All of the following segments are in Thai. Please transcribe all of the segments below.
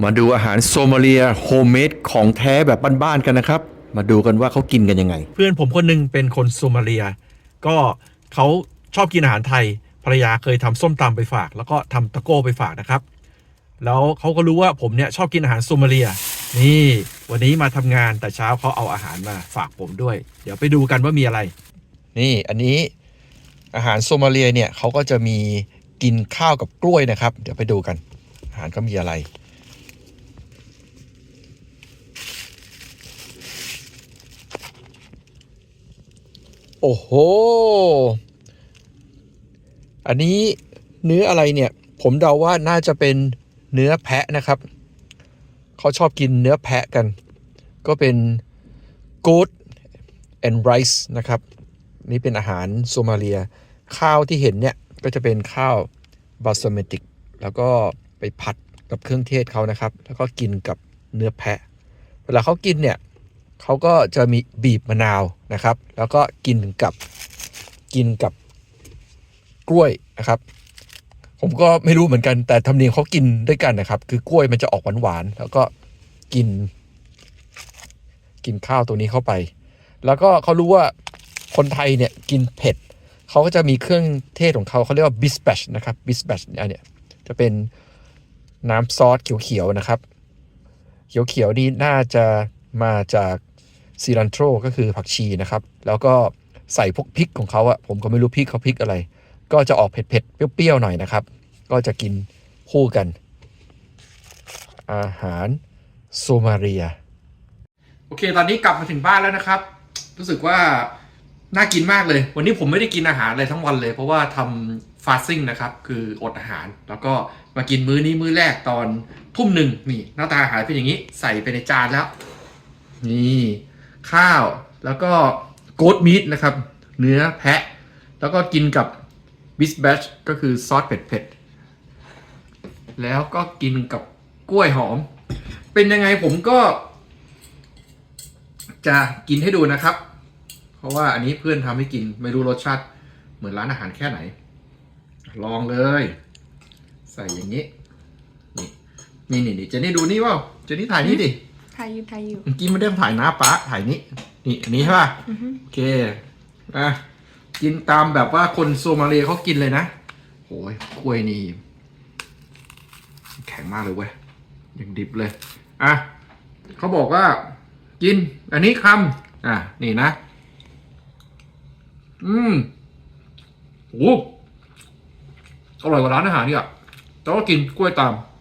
มาดูอาหารโซมาเลียโฮมเมดของแท้แบบบ้านๆกันนะครับ มาดูกันว่าเขากินกันยังไง เพื่อนผมคนหนึงเป็นคนโซมาเลีย ก็เขาชอบกินอาหารไทยภรรยาเคยทำส้มตำไปฝาก แล้วก็ทำตะโก้ไปฝากนะครับ แล้วเขาก็รู้ว่าผมเนี่ยชอบกินอาหารโซมาเลีย นี่ วันนี้มาทำงานแต่เช้าเขาเอาอาหารมาฝากผมด้วย เดี๋ยวไปดูกันว่ามีอะไร นี่อันนี้อาหารโซมาเลียเนี่ยเขาก็จะมีกินข้าวกับกล้วยนะครับ เดี๋ยวไปดูกัน อาหารก็มีอะไร โอ้โห อันนี้เนื้ออะไรเนี่ย ผมเดาว่าน่าจะเป็นเนื้อแพะนะครับ เขาชอบกินเนื้อแพะกัน ก็เป็น goat and rice นะครับ นี่เป็นอาหารโซมาเลีย ข้าวที่เห็นเนี่ย ก็จะเป็นข้าวบาสเมติก แล้วก็ไปผัดกับเครื่องเทศเขานะครับ แล้วก็กินกับเนื้อแพะ เวลาเขากินเนี่ย เขาก็จะมีบีบมะนาวนะครับ แล้วก็กินกับกินกับกล้วยนะครับ ผมก็ไม่รู้เหมือนกัน แต่ธรรมเนียมเขากินด้วยกันนะครับ คือกล้วยมันจะออกหวานๆแล้วก็กิน กินข้าวตัวนี้เข้าไป แล้วก็เขารู้ว่าคนไทยเนี่ยกินเผ็ดเขาก็จะมีเครื่องเทศของเขาเขาเรียกว่าบิสแบชนะครับบิสแบชอันเนี้ยจะเป็นน้ำซอสเขียวๆนะครับ เขียวๆนี่น่าจะมาจาก ซีรันโทรก็คือผักชีนะครับ แล้วก็ใส่พวกพริกของเขาอะผมก็ไม่รู้พริกเขาพริกอะไร ก็จะออกเผ็ดๆเปรี้ยวๆหน่อยนะครับ ก็จะกินคู่กัน อาหารโซมาเรีย โอเค ตอนนี้กลับมาถึงบ้านแล้วนะครับ รู้สึกว่าน่ากินมากเลย วันนี้ผมไม่ได้กินอาหารอะไรทั้งวันเลย เพราะว่าทำฟาสซิ่งนะครับ คืออดอาหาร แล้วก็มากินมื้อนี้มื้อแรกตอนทุ่มหนึ่งนี่หน้าตาอาหารเป็นอย่างนี้ ใส่ไปในจานแล้ว นี่ ข้าว แล้วก็โกดมีทนะครับ เนื้อแพะ แล้วก็กินกับบิสแบชก็คือซอสเผ็ดๆ แล้วก็กินกับกล้วยหอม เป็นยังไงผมก็ จะกินให้ดูนะครับ เพราะว่าอันนี้เพื่อนทำให้กินไม่รู้รสชาติ เหมือนร้านอาหารแค่ไหน ลองเลย ใส่อย่างนี้ นี่นี่นี่นี่เจนี่ดูนี่ว่าเจนี่ถ่ายนี่ดิ ไทยอยู่ไทยอยู่เมื่อกี้ไม่ได้ถ่ายหน้าป้าถ่ายนี้นี่อันนี้ใช่ป่ะอือฮึโอเคอะกินตามแบบว่าคนโซมาเลียเขากินเลยนะโอ้ยกล้วยนี่ แข็งมากเลยเว้ยยังดิบเลยอะเขาบอกว่า กิน อันนี้คำอะนี่นะ อืมโอ้อร่อยกว่าร้านอาหารนี่อะแต่ว่ากินกล้วยตามอือ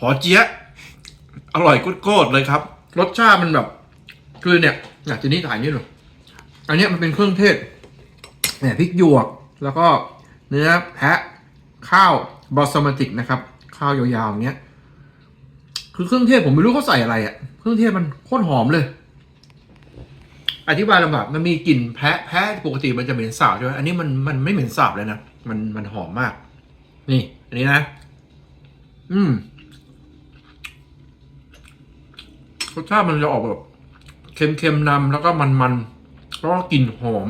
หอเจี๊ยะอร่อยโคตรๆเลยครับ รสชาติมันแบบ คือเนี่ยอยากจะนี่ถ่ายนี่หน่อยอันนี้มันเป็นเครื่องเทศเนี่ยพริกหยวก แล้วก็เนื้อแพะข้าวบอสมาติกนะครับ ข้าวยาวๆอย่างเงี้ย คือเครื่องเทศผมไม่รู้เขาใส่อะไรอะ่ะ เครื่องเทศมันโคตรหอมเลย อธิบายลำบากมันมีกลิ่นแพะแพะปกติมันจะเหม็นสาบใช่ไหมอันนี้มันมันไม่เหม็นสาบเลยนะมันมันหอมมาก นี่ อันนี้นะ อืมรสชาติมันจะออกแบบเค็มๆนำแล้วก็มันๆแล้วก็กลิ่นหอม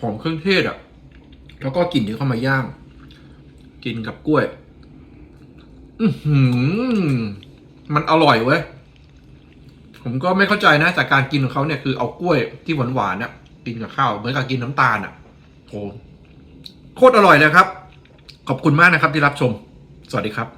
หอมเครื่องเทศอะ่ะ แล้วก็กลิ่นที่เข้ามาย่าง กินกับกล้วย อือหือมันอร่อยเว้ย ผมก็ไม่เข้าใจนะแต่การกินของเขาเนี่ยคือเอากล้วยที่หวานๆเนี่ยกินกับข้าวเหมือนกับกินน้ำตาลอะโหโคตรอร่อยเลยครับ ขอบคุณมากนะครับที่รับชม สวัสดีครับ